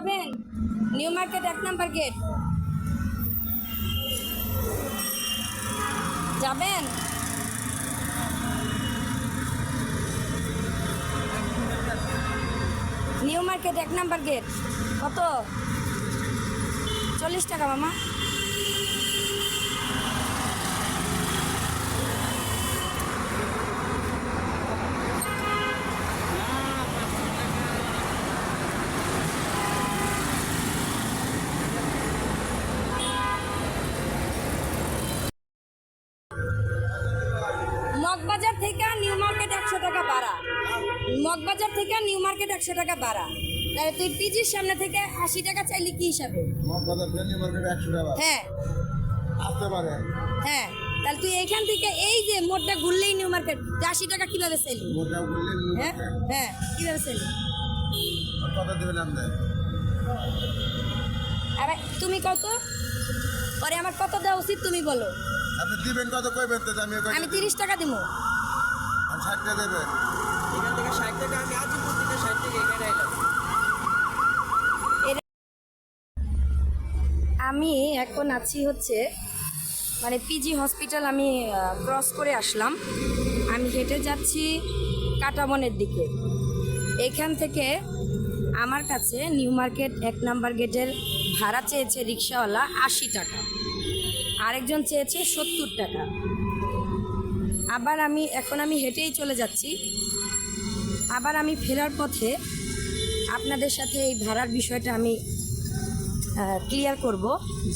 যাবেন new market এক number gate. যাবেন? নিউ মার্কেট এক নাম্বার গেট। কত? চল্লিশ টাকা, মামা। মগবাজার থেকে নিউ মার্কেট একশো টাকা বাড়া মগবাজার থেকে নিউ মার্কেট একশো টাকা বাড়া তাহলে তুই পিজির সামনে থেকে আশি টাকা চাইলি কি হিসাবে? মগবাজার ভ্যালি মার্কেট একশো টাকা হ্যাঁ। আসতে পারে। হ্যাঁ। তাহলে তুই এইখান থেকে এই যে মোড়টা ঘুরলেই নিউ মার্কেট আশি টাকা কীভাবে চাইলি? হ্যাঁ? হ্যাঁ কীভাবে দেবেন আরে তুমি কত? পরে আমার কত দেওয়া উচিত তুমি বলো। আপনি দিবেন কত? কইবেন তো আমি আমি তিরিশ টাকা দিব আমি ষাটটা দেবেন এখান থেকে ষাট টাকা আমি আজিপুর থেকে ষাট টাকা এখানে এলাম। আমি এখন আছি হচ্ছে মানে পিজি হসপিটাল আমি ক্রস করে আসলাম। আমি হেঁটে যাচ্ছি কাটাবনের দিকে। এখান থেকে আমার কাছে নিউ মার্কেট এক নাম্বার গেটের ভাড়া চেয়েছে রিক্সাওয়ালা আশি টাকা। আরেকজন চেয়েছে সত্তর টাকা। আবার আমি, এখন আমি হেঁটেই চলে যাচ্ছি। আবার আমি ফেরার পথে আপনাদের সাথে এই ভাড়ার বিষয়টা আমি ক্লিয়ার করব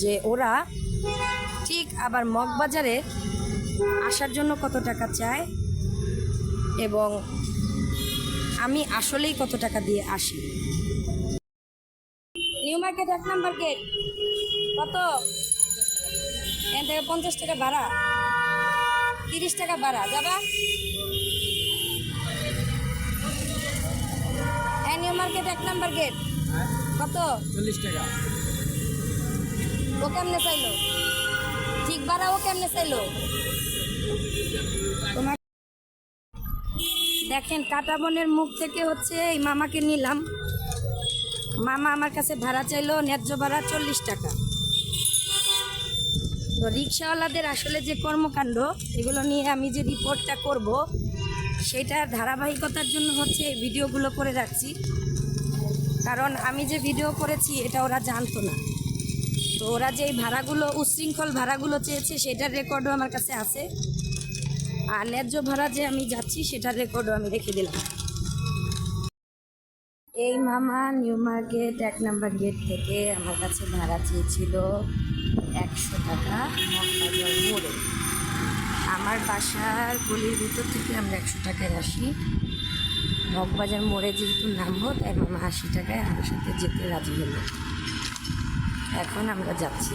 যে ওরা ঠিক আবার মগবাজারে আসার জন্য কত টাকা চায় এবং আমি আসলেই কত টাকা দিয়ে আসি। নিউ মার্কেট এক নাম্বার গেট। কত? এখান থেকে পঞ্চাশ টাকা ভাড়া। তিরিশ টাকা ভাড়া যাবা? হ্যাঁ নিউ মার্কেট এক নাম্বার গেট। কত? চল্লিশ টাকা। ও কেমনে চাইলো? ঠিক বাড়া ও কেমনে চাইলো? তোমার দেখেন কাটাবনের মুখ থেকে হচ্ছে এই মামাকে নিলাম। মামা আমার কাছে ভাড়া চাইলো ন্যায্য ভাড়া চল্লিশ টাকা। তো রিক্সাওয়ালাদের আসলে যে কর্মকাণ্ড, এগুলো নিয়ে আমি যে রিপোর্টটা করব সেটার ধারাবাহিকতার জন্য হচ্ছে এই ভিডিওগুলো করে রাখছি। কারণ আমি যে ভিডিও করেছি, এটা ওরা জানতো না। তো ওরা যে ভাড়াগুলো, উচ্ছৃঙ্খল ভাড়াগুলো চেয়েছে, সেটার রেকর্ডও আমার কাছে আছে। আর ন্যায্য ভাড়া যে আমি যাচ্ছি, সেটার রেকর্ডও আমি রেখে দিলাম। এই মামা নিউ মার্কেট, এক নাম্বার গেট থেকে আমার কাছে ভাড়া চেয়েছিল একশো টাকা মগবাজার মোড়ে। আমার বাসার গলির ভিতর থেকে আমরা একশো টাকায় আসি। মগবাজার মোড়ে যেহেতু নামবো, তাই মামা আশি টাকায় আমার সাথে যেতে রাজি হলো। এখন আমরা যাচ্ছি।